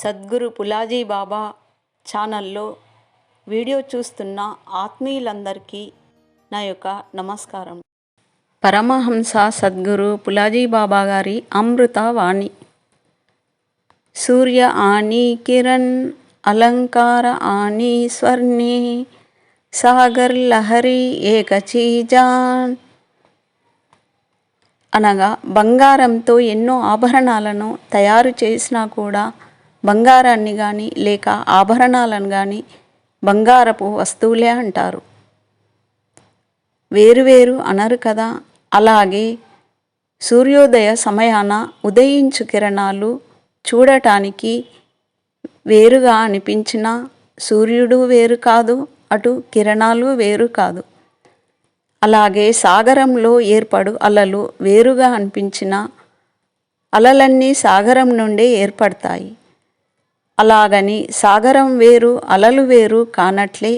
సద్గురు పులాజీ బాబా ఛానల్లో వీడియో చూస్తున్న ఆత్మీయులందరికీ నా యొక్క నమస్కారం. పరమహంస సద్గురు పులాజీ బాబా గారి అమృత వాణి సూర్య ఆని కిరణ్ అలంకార ఆని స్వర్ణి సాగర్ లహరి ఏకచీజాన్ అనగా బంగారంతో ఎన్నో ఆభరణాలను తయారు చేసినా కూడా బంగారాన్ని కానీ లేక ఆభరణాలను కానీ బంగారపు వస్తువులే అంటారు. వేరువేరు అనరు కదా. అలాగే సూర్యోదయ సమయాన ఉదయించు కిరణాలు చూడటానికి వేరుగా అనిపించిన సూర్యుడు వేరు కాదు అటు కిరణాలు వేరు కాదు. అలాగే సాగరంలో ఏర్పడు అలలు వేరుగా అనిపించిన అలలన్నీ సాగరం నుండే ఏర్పడతాయి. అలాగని సాగరం వేరు అలలు వేరు కానట్లే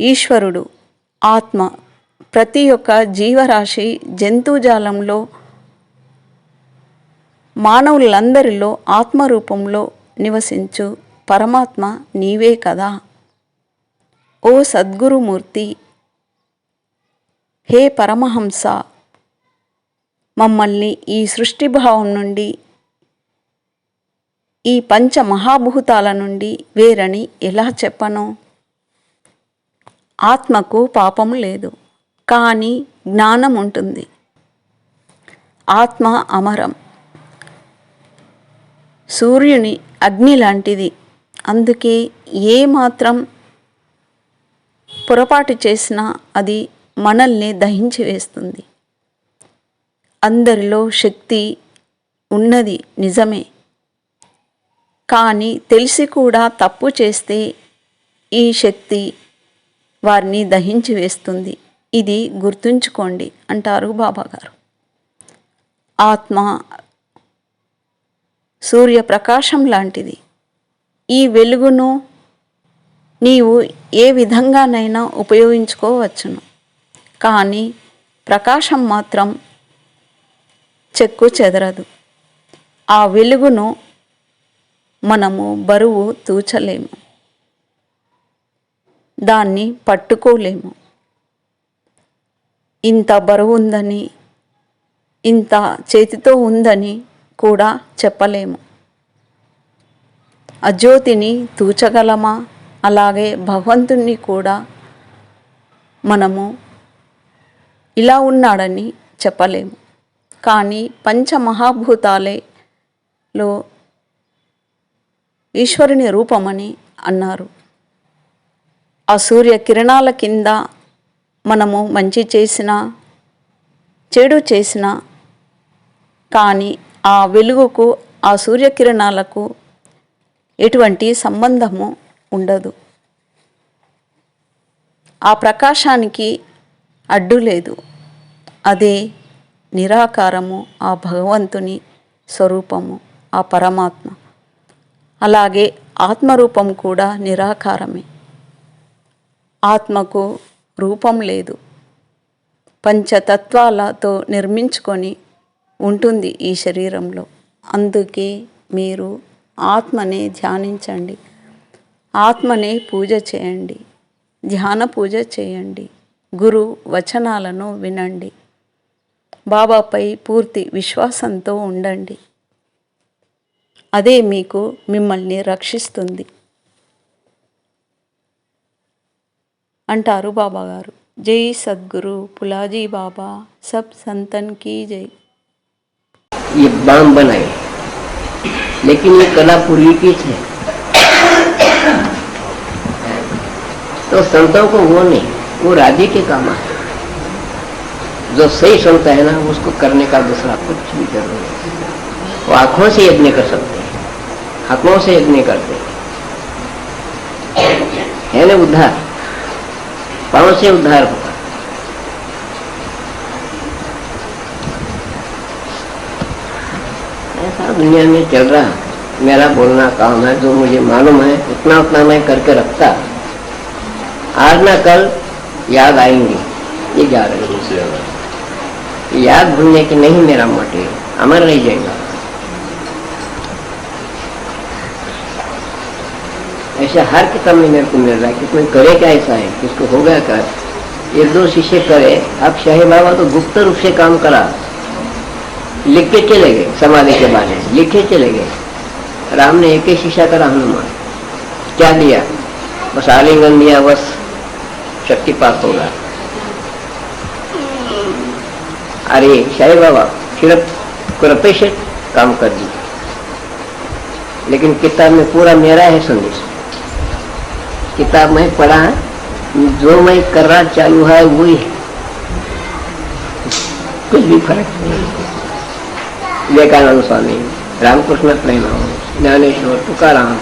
ఈశ్వరుడు ఆత్మ ప్రతి ఒక్క జీవరాశి జంతుజాలంలో మానవులందరిలో ఆత్మరూపంలో నివసించు పరమాత్మ నీవే కదా. ఓ సద్గురుమూర్తి హే పరమహంస మమ్మల్ని ఈ సృష్టిభావం నుండి ఈ పంచ మహాభూతాల నుండి వేరని ఎలా చెప్పను? ఆత్మకు పాపం లేదు కానీ జ్ఞానం ఉంటుంది. ఆత్మ అమరం. సూర్యుని అగ్ని లాంటిది. అందుకే ఏ మాత్రం పొరపాటు చేసినా అది మనల్ని దహించి వేస్తుంది. అందరిలో శక్తి ఉన్నది నిజమే. కానీ తెలిసి కూడా తప్పు చేస్తే ఈ శక్తి వారిని దహించి వేస్తుంది. ఇది గుర్తుంచుకోండి అంటారు బాబాగారు. ఆత్మ సూర్యప్రకాశం లాంటిది. ఈ వెలుగును నీవు ఏ విధంగానైనా ఉపయోగించుకోవచ్చును. కానీ ప్రకాశం మాత్రం చెక్కు చెదరదు. ఆ వెలుగును మనము బరువు తూచలేము. దాన్ని పట్టుకోలేము. ఇంత బరువు ఉందని ఇంత చేతితో ఉందని కూడా చెప్పలేము. అజ్యోతిని తూచగలమా? అలాగే భగవంతుణ్ణి కూడా మనము ఇలా ఉన్నాడని చెప్పలేము. కానీ పంచమహాభూతాలేలో ఈశ్వరుని రూపమని అన్నారు. ఆ సూర్య కిరణాల కింద మనము మంచి చేసినా చెడు చేసినా కానీ ఆ వెలుగుకు ఆ సూర్యకిరణాలకు ఎటువంటి సంబంధము ఉండదు. ఆ ప్రకాశానికి అడ్డు లేదు. అదే నిరాకారము ఆ భగవంతుని స్వరూపము ఆ పరమాత్మ. అలాగే ఆత్మరూపం కూడా నిరాకారమే. ఆత్మకు రూపం లేదు. పంచతత్వాలతో నిర్మించుకొని ఉంటుంది ఈ శరీరంలో. అందుకే మీరు ఆత్మనే ధ్యానించండి. ఆత్మనే పూజ చేయండి. ధ్యాన పూజ చేయండి. గురు వచనాలను వినండి. బాబాపై పూర్తి విశ్వాసంతో ఉండండి. అదే మీకు మిమ్మల్ని రక్షిస్తుంది అంటారు బాబాగారు జై సద్గురు పులాజీ బాబా సబ్ సంతన్ కీ జై ये बाम बनाए लेकिन ये कला पूर्वी की है तो संतों को वो नहीं वो राधे के काम है जो सही संत है ना उसको करने का दूसरा कुछ भी जरूर नहीं वो आंखों से यज्ञ कर सकते हाथों से यज्ञ करते हैं। है ना उद्धार। पाँव से उद्धार होगा। ऐसा दुनिया में चल रहा मेरा बोलना काम है जो मुझे मालूम है उतना उतना मैं करके रखता। आज ना कल याद आएँगे। ये जा रहे हैं याद भूलने की नहीं मेरा मोटिव। अमर रह जाएगा। ऐसा हर किताब में मेरे को मिल रहा है कि कोई करे क्या ऐसा है? किसको हो गया क्या एक दो शिष्य करे, अब शाही बाबा तो गुप्त रूप से काम करा। लिख के चले गए, समाधि के बारे में लिखे चले गए। राम ने एक ही शिष्य करा हनुमान क्या दिया? बस आलिंगन दिया, बस। शक्तिपात होगा अरे, शाही बाबा सिर्फ़ कृपे से काम कर दी लेकिन किताब में पूरा मेरा है संदेश। किताब में पढ़ा जो मैं कर रहा चालू है वही कुछ भी फ़र्क नहीं। विवेकानंद स्वामी, रामकृष्ण प्रेम ज्ञानेश्वर तुकाराम,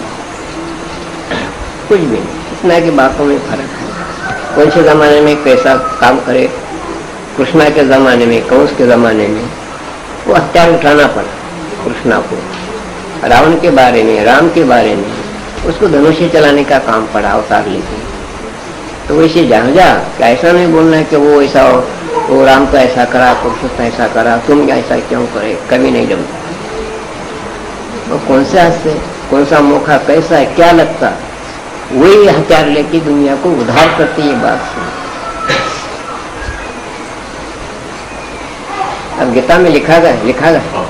कुछ भी नहीं। इतना की बातों में फ़र्क है। कौन से जमाने में कैसा काम करे? कृष्णा के जमाने में, कंस के जमाने में, वो हथियार उठाना पड़ा कृष्णा को। रावण के बारे में, राम के बारे में। उसको धनुष्य चलाने का काम पड़ा अवतार लेके तो वैसे जहाँ जा कि ऐसा नहीं बोलना है कि वो ऐसा हो? वो राम तो ऐसा करा पुरुषोत्तम ऐसा करा तुम ऐसा क्यों करे? कभी नहीं जमता वो तो कौन से से कौन सा मौका कैसा है क्या लगता? वही हथियार लेके दुनिया को उधार करती ये बात से अब गीता में लिखा गया लिखा गया।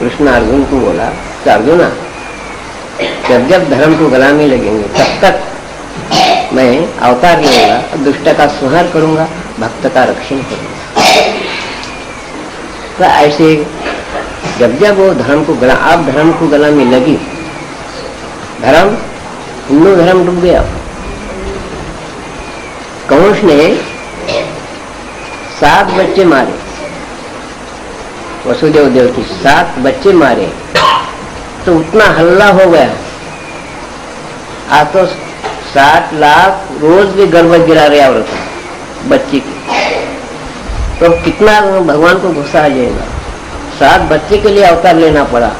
कृष्ण अर्जुन को बोला कि अर्जुना जब जब धर्म को गलाने लगेंगे, तब तक मैं अवतार लूँगा, दुष्ट का संहार करूँगा, भक्त का रक्षण करूँगा। तो ऐसे जब जब वो धर्म को गला, आप धर्म को गला में लगी, धर्म, हिंदू धर्म डूब गया। कंस ने सात बच्चे मारे? वसुदेव देव की सात बच्चे मारे। तो उतना हल्ला हो गया। आज तो सात लाख रोज भी गर्भ गिरा रहे औरत, बच्ची की। तो कितना भगवान को गुस्सा आ जाएगा। सात बच्चे के लिए अवतार लेना पड़ा।